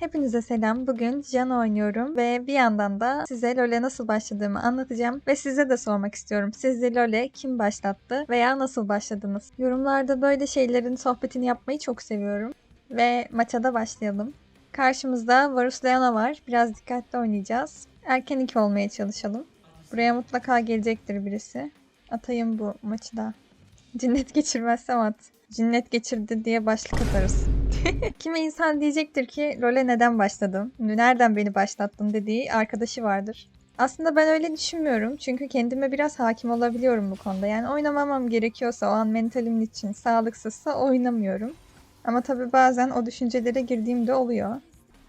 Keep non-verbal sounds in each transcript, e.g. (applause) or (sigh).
Hepinize selam. Bugün Jan oynuyorum ve bir yandan da size LoL'e nasıl başladığımı anlatacağım ve size de sormak istiyorum. Sizce LoL'e kim başlattı veya nasıl başladınız? Yorumlarda böyle şeylerin sohbetini yapmayı çok seviyorum. Ve maça da başlayalım. Karşımızda Varus Leona var. Biraz dikkatli oynayacağız. Erken iki olmaya çalışalım. Buraya mutlaka gelecektir birisi. Atayım bu maçı da. Cinnet geçirmezsem at. Cinnet geçirdi diye başlık atarız. (laughs) Kimi insan diyecektir ki LoL'e neden başladım? Nereden beni başlattın dediği arkadaşı vardır. Aslında ben öyle düşünmüyorum. Çünkü kendime biraz hakim olabiliyorum bu konuda. Yani oynamamam gerekiyorsa o an mentalim için sağlıksızsa oynamıyorum. Ama tabii bazen o düşüncelere girdiğimde oluyor.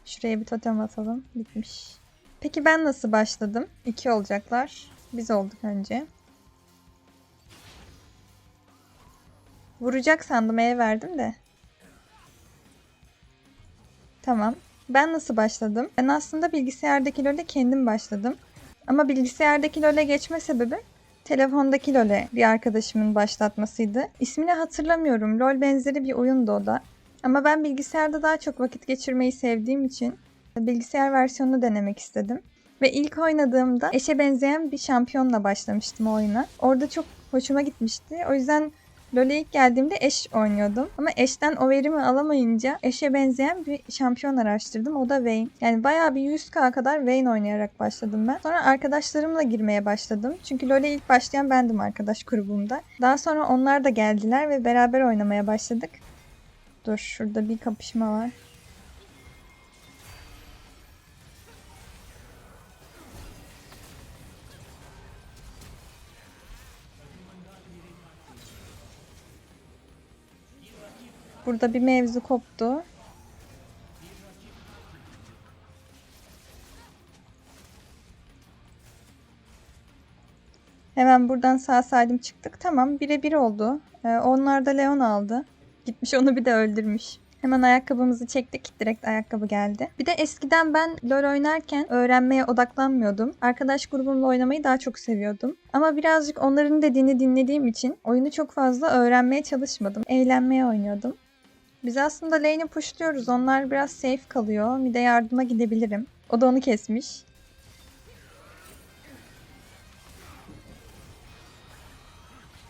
Şuraya bir totem atalım. Bitmiş. Peki ben nasıl başladım? İki olacaklar. Biz olduk önce. Vuracak sandım E verdim de. Tamam. Ben nasıl başladım? Ben aslında bilgisayardaki LoL'e kendim başladım. Ama bilgisayardaki LoL'e geçme sebebim telefondaki LoL'e bir arkadaşımın başlatmasıydı. İsmini hatırlamıyorum. LoL benzeri bir oyundu o da. Ama ben bilgisayarda daha çok vakit geçirmeyi sevdiğim için bilgisayar versiyonunu denemek istedim. Ve ilk oynadığımda eşe benzeyen bir şampiyonla başlamıştım oyuna. Orada çok hoşuma gitmişti. O yüzden LoL'e ilk geldiğimde eş oynuyordum. Ama eşten o verimi alamayınca eşe benzeyen bir şampiyon araştırdım. O da Vayne. Yani bayağı bir 100k kadar Vayne oynayarak başladım ben. Sonra arkadaşlarımla girmeye başladım. Çünkü LoL'e ilk başlayan bendim arkadaş grubumda. Daha sonra onlar da geldiler ve beraber oynamaya başladık. Dur şurada bir kapışma var. Burada bir mevzu koptu. Hemen buradan sağ salim çıktık. Tamam birebir oldu. Ee, onlar da Leon aldı. Gitmiş onu bir de öldürmüş. Hemen ayakkabımızı çektik. Direkt ayakkabı geldi. Bir de eskiden ben LoL oynarken öğrenmeye odaklanmıyordum. Arkadaş grubumla oynamayı daha çok seviyordum. Ama birazcık onların dediğini dinlediğim için oyunu çok fazla öğrenmeye çalışmadım. Eğlenmeye oynuyordum. Biz aslında lane'i pushluyoruz. Onlar biraz safe kalıyor. Bir de yardıma gidebilirim. O da onu kesmiş.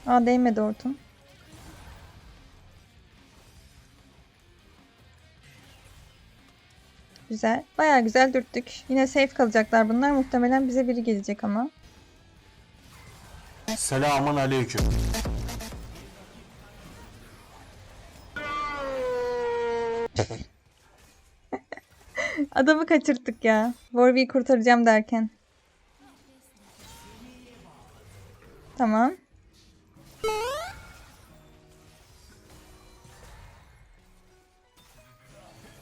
Aa değmedi hortum. Güzel. Baya güzel dürttük. Yine safe kalacaklar bunlar. Muhtemelen bize biri gelecek ama. Selamun aleyküm. (laughs) Adamı kaçırttık ya. Warwick'i kurtaracağım derken. Tamam.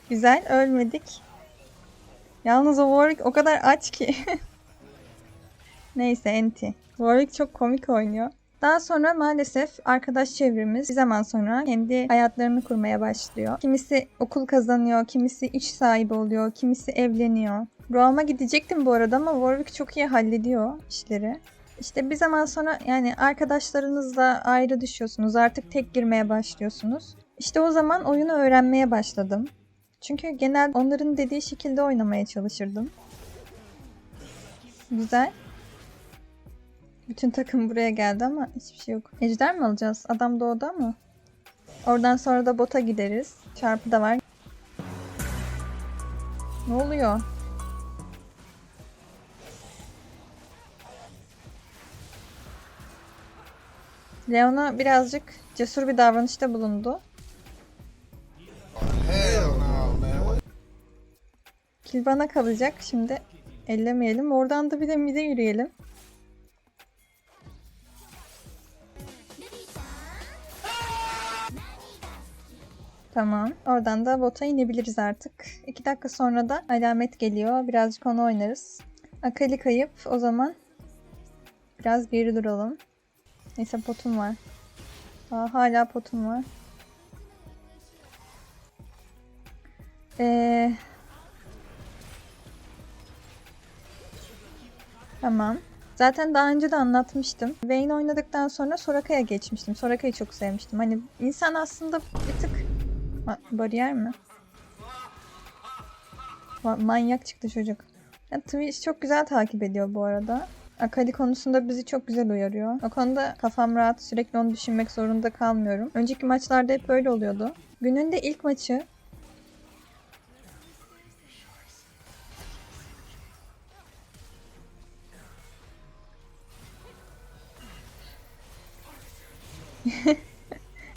Güzel ölmedik. Yalnız o Warwick o kadar aç ki. (laughs) Neyse enti. Warwick çok komik oynuyor. Daha sonra maalesef arkadaş çevremiz bir zaman sonra kendi hayatlarını kurmaya başlıyor. Kimisi okul kazanıyor, kimisi iş sahibi oluyor, kimisi evleniyor. Roam'a gidecektim bu arada ama Warwick çok iyi hallediyor işleri. İşte bir zaman sonra yani arkadaşlarınızla ayrı düşüyorsunuz. Artık tek girmeye başlıyorsunuz. İşte o zaman oyunu öğrenmeye başladım. Çünkü genel onların dediği şekilde oynamaya çalışırdım. Güzel. Bütün takım buraya geldi ama hiçbir şey yok. Ejder mi alacağız? Adam doğdu ama. Oradan sonra da bota gideriz. Çarpı da var. Ne oluyor? Leona birazcık cesur bir davranışta bulundu. Hell no, man. Kill bana kalacak. Şimdi ellemeyelim. Oradan da bir de mide yürüyelim. Tamam. Oradan da bota inebiliriz artık. 2 dakika sonra da alamet geliyor. Birazcık onu oynarız. Akali kayıp. O zaman biraz geri duralım. Neyse potum var. Aa, hala potum var. Eee... Tamam. Zaten daha önce de anlatmıştım. Vayne oynadıktan sonra Soraka'ya geçmiştim. Soraka'yı çok sevmiştim. Hani insan aslında bir tık... Bariyer mi? manyak çıktı çocuk. Ya, Twitch çok güzel takip ediyor bu arada. Akali konusunda bizi çok güzel uyarıyor. O konuda kafam rahat. Sürekli onu düşünmek zorunda kalmıyorum. Önceki maçlarda hep böyle oluyordu. Günün de ilk maçı. (laughs)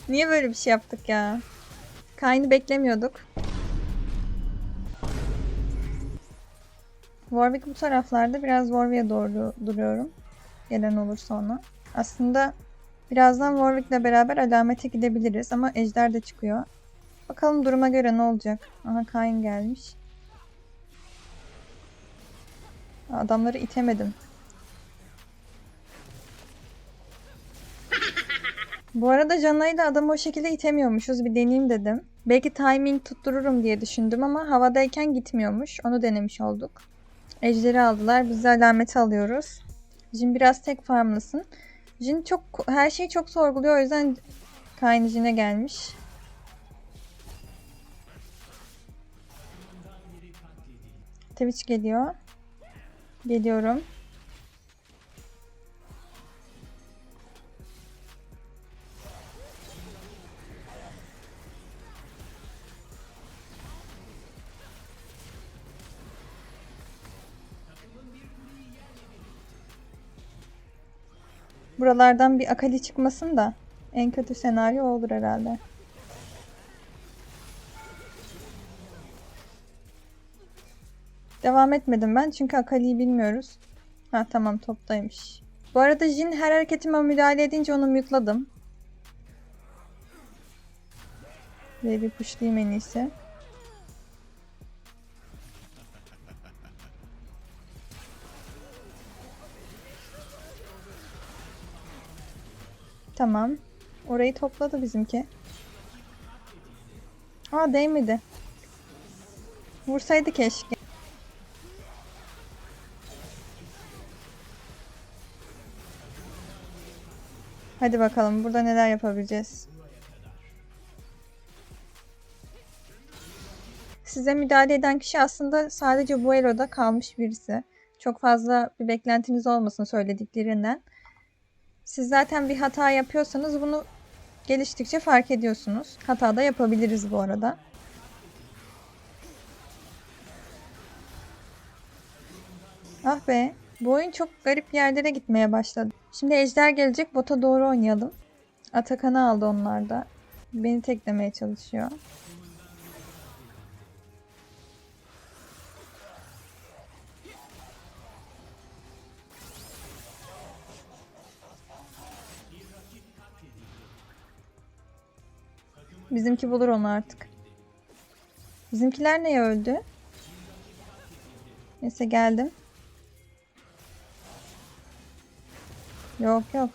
Niye böyle bir şey yaptık ya? Kayn'ı beklemiyorduk. Warwick bu taraflarda biraz Warwick'e doğru duruyorum. Gelen olursa ona. Aslında birazdan Warwick'le beraber alamete gidebiliriz ama Ejder de çıkıyor. Bakalım duruma göre ne olacak. Aha Kayn gelmiş. Adamları itemedim. Bu arada Canay'la adamı o şekilde itemiyormuşuz. Bir deneyeyim dedim. Belki timing tuttururum diye düşündüm ama havadayken gitmiyormuş. Onu denemiş olduk. Ejderi aldılar. Biz de alameti alıyoruz. Jin biraz tek farmlısın. Jin çok her şeyi çok sorguluyor. O yüzden Kayn Jin'e gelmiş. Twitch geliyor. Geliyorum. Buralardan bir Akali çıkmasın da en kötü senaryo olur herhalde. Devam etmedim ben çünkü Akali'yi bilmiyoruz. Ha tamam toptaymış. Bu arada Jin her hareketime müdahale edince onu mute'ladım. Ve bir pushlayayım en iyisi. Tamam. Orayı topladı bizimki. Aa değmedi. Vursaydı keşke. Hadi bakalım burada neler yapabileceğiz. Size müdahale eden kişi aslında sadece bu eloda kalmış birisi. Çok fazla bir beklentiniz olmasın söylediklerinden. Siz zaten bir hata yapıyorsanız bunu geliştikçe fark ediyorsunuz. Hata da yapabiliriz bu arada. Ah be. Bu oyun çok garip yerlere gitmeye başladı. Şimdi Ejder gelecek. Bota doğru oynayalım. Atakan'ı aldı onlar da. Beni teklemeye çalışıyor. Bizimki bulur onu artık. Bizimkiler neye öldü? Neyse geldim. Yok yok.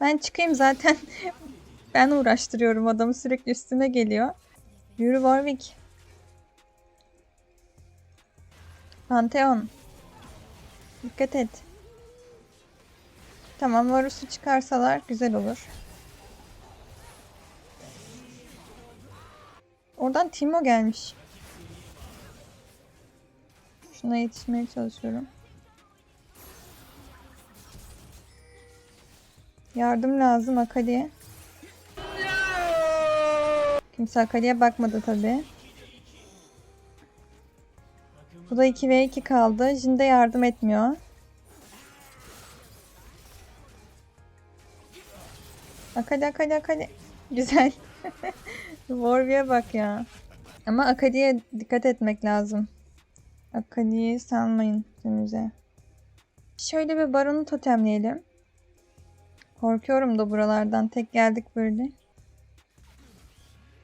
Ben çıkayım zaten. (laughs) ben uğraştırıyorum adamı sürekli üstüme geliyor. Yürü Warwick. Pantheon. Dikkat et. Tamam Varus'u çıkarsalar güzel olur. Oradan Timo gelmiş. Şuna yetişmeye çalışıyorum. Yardım lazım Akali'ye. Kimse Akali'ye bakmadı tabi. Bu da 2 ve 2 kaldı. Jin de yardım etmiyor. Akali Akali Akali. (laughs) Güzel. (laughs) Warwick'e bak ya. Ama Akali'ye dikkat etmek lazım. Akali'yi salmayın önünüze. Şöyle bir baronu totemleyelim. Korkuyorum da buralardan. Tek geldik böyle.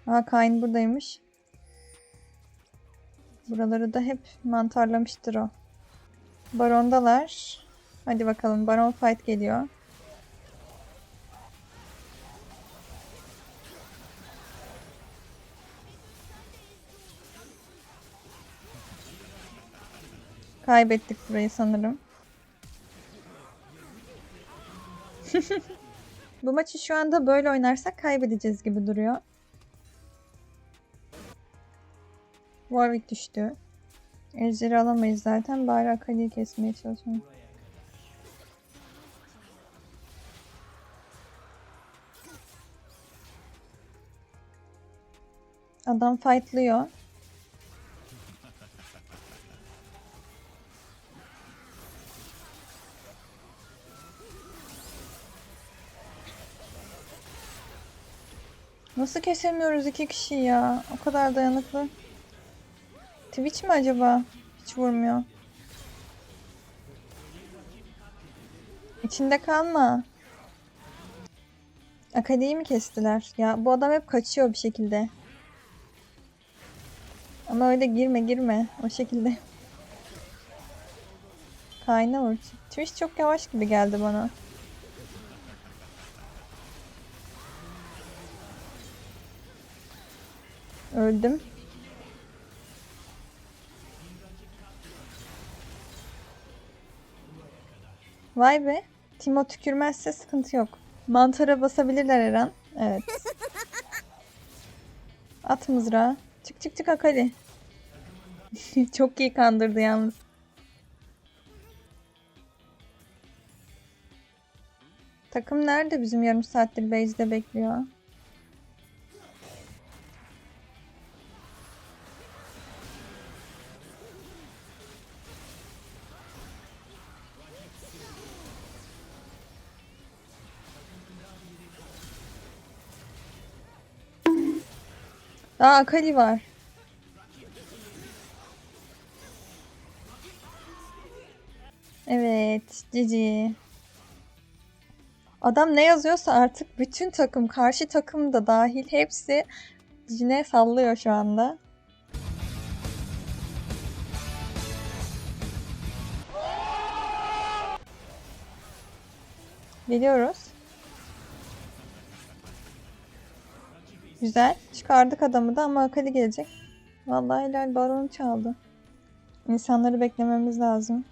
Aa Kayn buradaymış. Buraları da hep mantarlamıştır o. Barondalar. Hadi bakalım baron fight geliyor. Kaybettik burayı sanırım. (laughs) Bu maçı şu anda böyle oynarsak kaybedeceğiz gibi duruyor. Warwick düştü. Ejderi alamayız zaten. Bari Akali'yi kesmeye çalışalım. Adam fightlıyor. Nasıl kesemiyoruz iki kişi ya? O kadar dayanıklı. Twitch mi acaba? Hiç vurmuyor. İçinde kalma. Akadi'yi mi kestiler? Ya bu adam hep kaçıyor bir şekilde. Ama öyle girme girme. O şekilde. Kayna vur. Twitch çok yavaş gibi geldi bana. Öldüm. Vay be. Timo tükürmezse sıkıntı yok. Mantara basabilirler her an. Evet. (laughs) At mızrağı. Çık çık çık Akali. (laughs) Çok iyi kandırdı yalnız. Takım nerede bizim yarım saattir base'de bekliyor? Daha Akali var. Evet, Cici. Adam ne yazıyorsa artık bütün takım, karşı takım da dahil hepsi Cine sallıyor şu anda. Geliyoruz. Güzel. Çıkardık adamı da ama Akali gelecek. Vallahi helal baronu çaldı. İnsanları beklememiz lazım.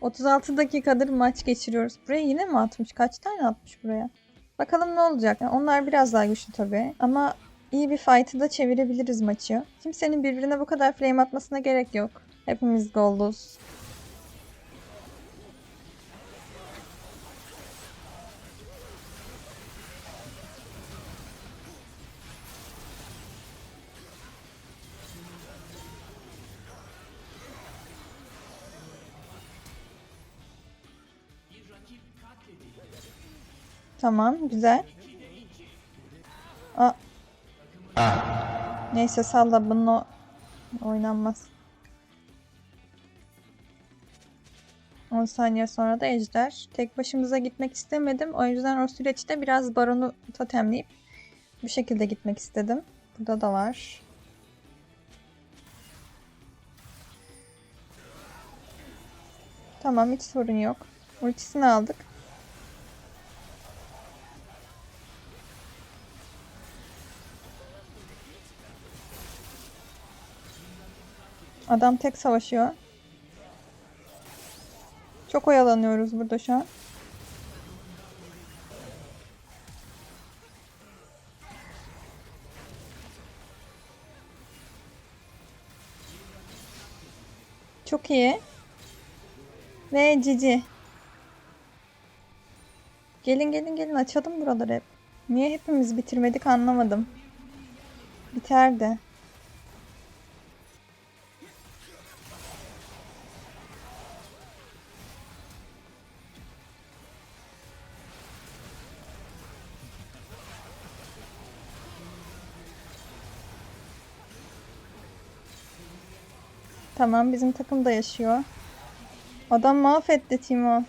36 dakikadır maç geçiriyoruz. Buraya yine mi atmış? Kaç tane atmış buraya? Bakalım ne olacak. Yani onlar biraz daha güçlü tabii. Ama iyi bir fight'ı da çevirebiliriz maçı. Kimsenin birbirine bu kadar flame atmasına gerek yok. Hepimiz golduz. Tamam, güzel. Aa. Neyse salla bunu oynanmaz. 10 saniye sonra da ejder. Tek başımıza gitmek istemedim. O yüzden o süreçte biraz baronu totemleyip bu şekilde gitmek istedim. Burada da var. Tamam hiç sorun yok. Ultisini aldık. Adam tek savaşıyor. Çok oyalanıyoruz burada şu an. Çok iyi. Ve cici. Gelin gelin gelin açalım buraları hep. Niye hepimiz bitirmedik anlamadım. Biterdi. Tamam bizim takım da yaşıyor. Adam mahvetti Timo.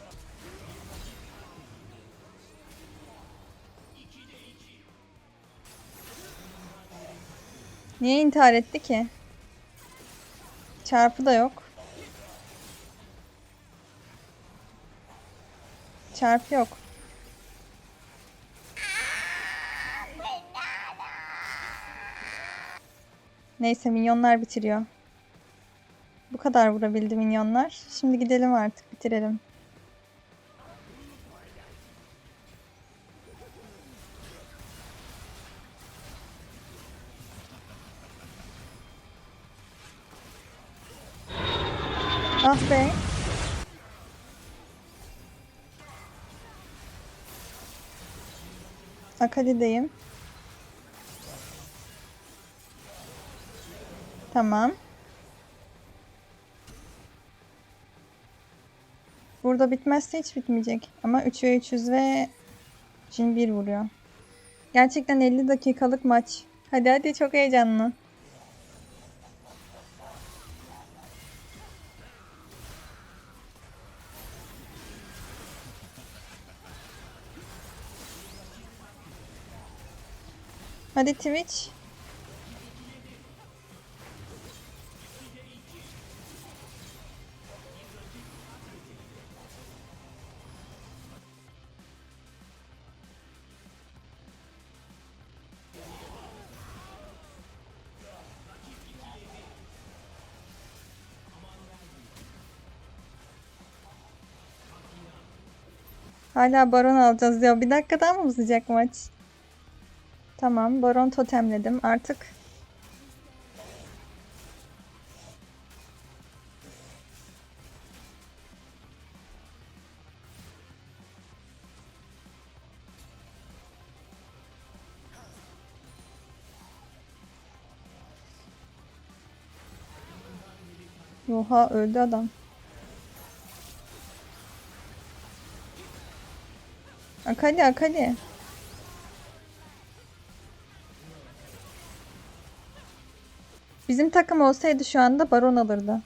Niye intihar etti ki? Çarpı da yok. Çarpı yok. Neyse minyonlar bitiriyor. Bu kadar vurabildi minyonlar. Şimdi gidelim artık bitirelim. Ah be. Akali'deyim. Tamam. Burada bitmezse hiç bitmeyecek. Ama 3'e 300 ve Jin 1 vuruyor. Gerçekten 50 dakikalık maç. Hadi hadi çok heyecanlı. Hadi Twitch. Hala baron alacağız ya. Bir dakikadan mı uzayacak maç? Tamam, baron totemledim artık. Oha öldü adam. Akali Akali. Bizim takım olsaydı şu anda baron alırdı.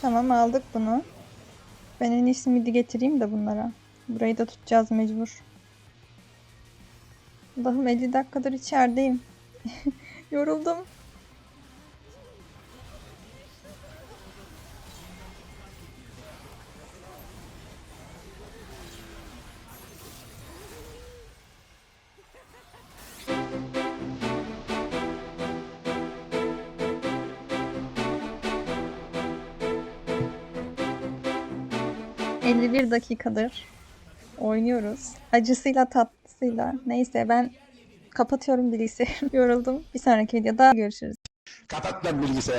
Tamam aldık bunu. Ben en iyisi midi getireyim de bunlara. Burayı da tutacağız mecbur. Allah'ım 50 dakikadır içerideyim. (laughs) Yoruldum. ...51 dakikadır oynuyoruz. Acısıyla tatlısıyla. Neyse ben kapatıyorum bilgisayarı. (laughs) Yoruldum. Bir sonraki videoda görüşürüz. Kapat lan bilgisayarı.